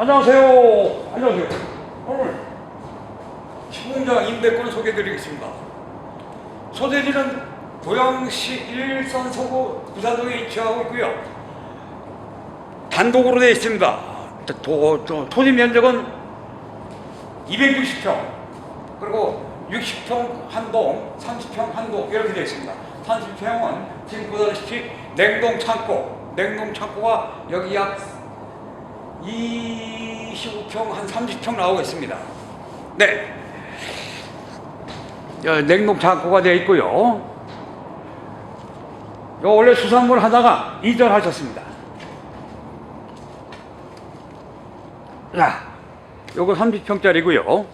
안녕하세요. 안녕하세요. 시공장 임대권 소개드리겠습니다. 소재지는 고양시 일산 서구 부산동에 위치하고 있고요. 단독으로 되어 있습니다. 도, 도, 토지 면적은 260평 그리고 60평 한 동, 30평 한동 이렇게 되어 있습니다. 30평은 지금 보다시피 냉동 창고, 냉동 창고가 여기 약 25평 한 30평 나오고 있습니다. 네. 어, 냉동 창고가 되어 있고요. 요 원래 수산물 하다가 이전하셨습니다. 자, 요거 30평짜리고요.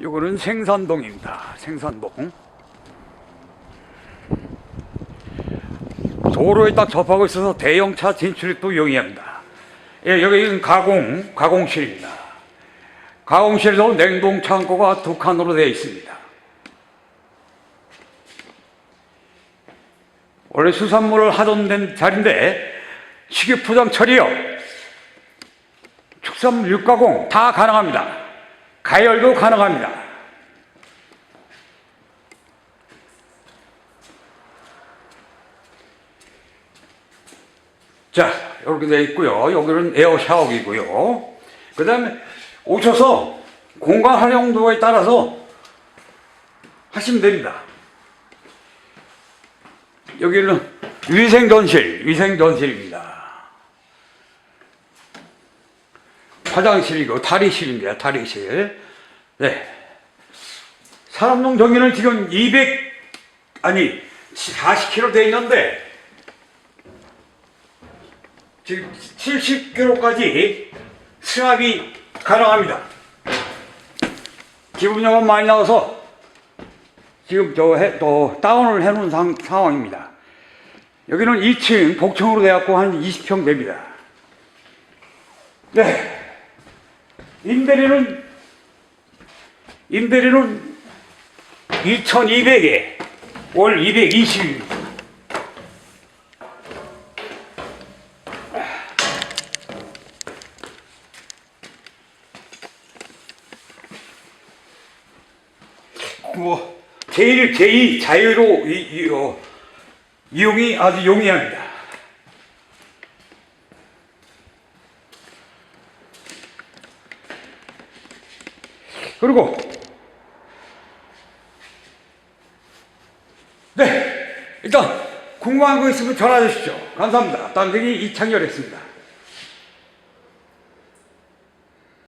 요거는 생산동입니다. 생산동. 도로에 딱 접하고 있어서 대형차 진출도 용이합니다. 예, 여기는 가공, 가공실입니다. 가공실도 냉동 창고가 두 칸으로 되어 있습니다. 원래 수산물을 하던 된 자리인데 식유 포장 처리요, 축산물 육가공 다 가능합니다. 가열도 가능합니다. 자, 이렇게 되어 있고요. 여기는 에어 샤워기고요. 그 다음에 오셔서 공간 활용도에 따라서 하시면 됩니다. 여기는 위생전실, 위생전실입니다. 화장실이고 탈의실입니다. 탈의실. 네. 산업농 전기는 지금 200 아니 40km 돼 있는데 지금 70km까지 수납이 가능합니다. 기분료가 많이 나와서 지금 저 해, 또 다운을 해놓은 상, 상황입니다. 여기는 2층 복층으로 돼갖고 한 20평 됩니다. 네. 임대료는 임대료는 2,200에 월 220입니다. 뭐 제일 제2 자유로 이, 이, 어, 이용이 아주 용이합니다. 그리고 네 일단 궁금한 거 있으면 전화 주십시오. 감사합니다. 딴데기 이창열이었습니다.